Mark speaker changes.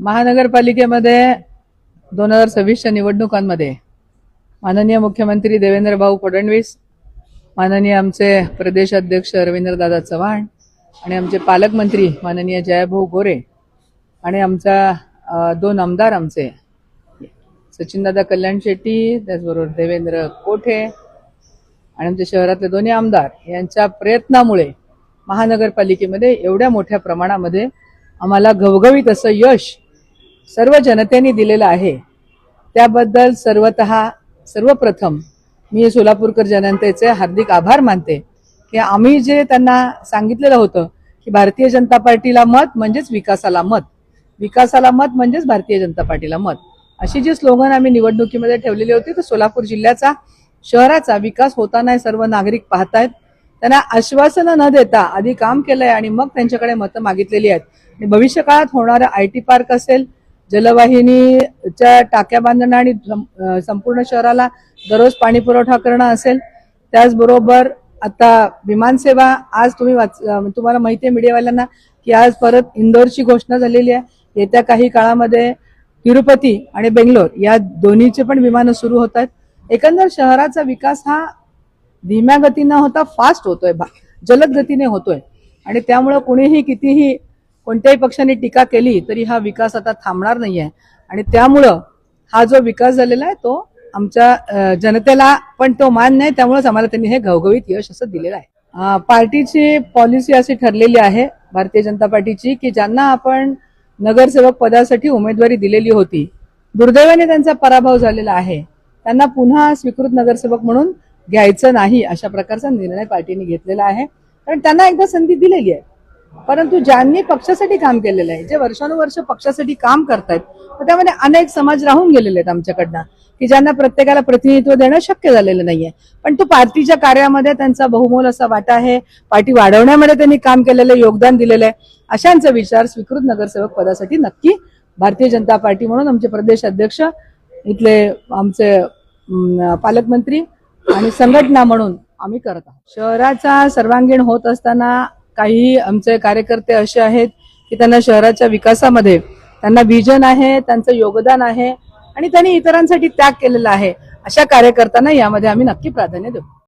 Speaker 1: महानगरपालिकेमध्ये दोन हजार सव्वीसच्या निवडणुकांमध्ये माननीय मुख्यमंत्री देवेंद्र भाऊ फडणवीस माननीय आमचे प्रदेशाध्यक्ष रवींद्रदादा चव्हाण आणि आमचे पालकमंत्री माननीय जयभाऊ गोरे आणि आमचा दोन आमदार आमचे सचिनदादा कल्याण शेट्टी त्याचबरोबर देवेंद्र कोठे आणि आमच्या शहरातले दोन्ही आमदार यांच्या प्रयत्नामुळे महानगरपालिकेमध्ये एवढ्या मोठ्या प्रमाणामध्ये आम्हाला घवघवीत असं यश सर्व जनतेने दिलेलं आहे. त्याबद्दल सर्वत सर्वप्रथम मी सोलापूरकर जनतेचे हार्दिक आभार मानते की आम्ही जे त्यांना सांगितलेलं होतं की भारतीय जनता पार्टीला मत म्हणजेच विकासाला मत. विकासाला मत म्हणजेच भारतीय जनता पार्टीला मत. अशी जी स्लोगन आम्ही निवडणुकीमध्ये ठेवलेली होती तर सोलापूर जिल्ह्याचा शहराचा विकास होताना सर्व नागरिक पाहतायत. त्यांना आश्वासनं न देता आधी काम केलंय आणि मग त्यांच्याकडे मतं मागितलेली आहेत. आणि भविष्यकाळात होणारं आय टी पार्क असेल जलवाहिनीच्या टाक्या बांधणं आणि सं- संपूर्ण शहराला दररोज पाणी पुरवठा करणं असेल त्याचबरोबर आता विमानसेवा आज तुम्ही वाच- तुम्हाला माहिती आहे मीडियावाल्यांना की आज परत इंदोरची घोषणा झालेली आहे. येत्या काही काळामध्ये तिरुपती आणि बेंगलोर या दोन्हीचे पण विमानं सुरू होत आहेत. एकंदर शहराचा विकास हा धीम्या गतीनं होता फास्ट होतोय भा- जलद गतीने होतोय. आणि त्यामुळं कुणीही कितीही कोणत्याही पक्षाने टीका केली तरी हा विकास आता थांबणार नाहीये. आणि त्यामुळं हा जो विकास झालेला आहे तो आमच्या जनतेला पण तो मान्य आहे. त्यामुळेच आम्हाला त्यांनी हे घवघवीत यश असं दिलेलं आहे. पार्टीची पॉलिसी अशी ठरलेली आहे भारतीय जनता पार्टीची की ज्यांना आपण नगरसेवक पदासाठी उमेदवारी दिलेली होती दुर्दैवाने त्यांचा पराभव झालेला आहे त्यांना पुन्हा स्वीकृत नगरसेवक म्हणून घ्यायचं नाही अशा प्रकारचा निर्णय पार्टीने घेतलेला आहे. कारण त्यांना एकदा संधी दिलेली आहे. परंतु ज्यांनी पक्षासाठी काम केलेलं आहे जे वर्षानुवर्ष पक्षासाठी काम करतायत तर त्यामध्ये अनेक समाज राहून गेलेले आहेत आमच्याकडनं की ज्यांना प्रत्येकाला प्रतिनिधित्व देणं शक्य झालेलं नाहीये. पण तो पार्टीच्या कार्यामध्ये त्यांचा बहुमोल असा वाटा आहे पार्टी वाढवण्यामध्ये त्यांनी काम केलेलं आहे, योगदान दिलेलं आहे अशांचा विचार स्वीकृत नगरसेवक पदासाठी नक्की भारतीय जनता पार्टी म्हणून आमचे प्रदेश अध्यक्ष इथले आमचे पालकमंत्री आणि संघटना म्हणून आम्ही करत आहोत. शहराचा सर्वांगीण होत असताना काही आमचे कार्यकर्ते असे आहेत की त्यांना शहराच्या विकासामध्ये त्यांना विजन आहे त्यांचं योगदान आहे आणि त्यांनी इतरांसाठी त्याग केलेला आहे. अशा कार्यकर्त्यांना यामध्ये आम्ही नक्की प्राधान्य देऊ.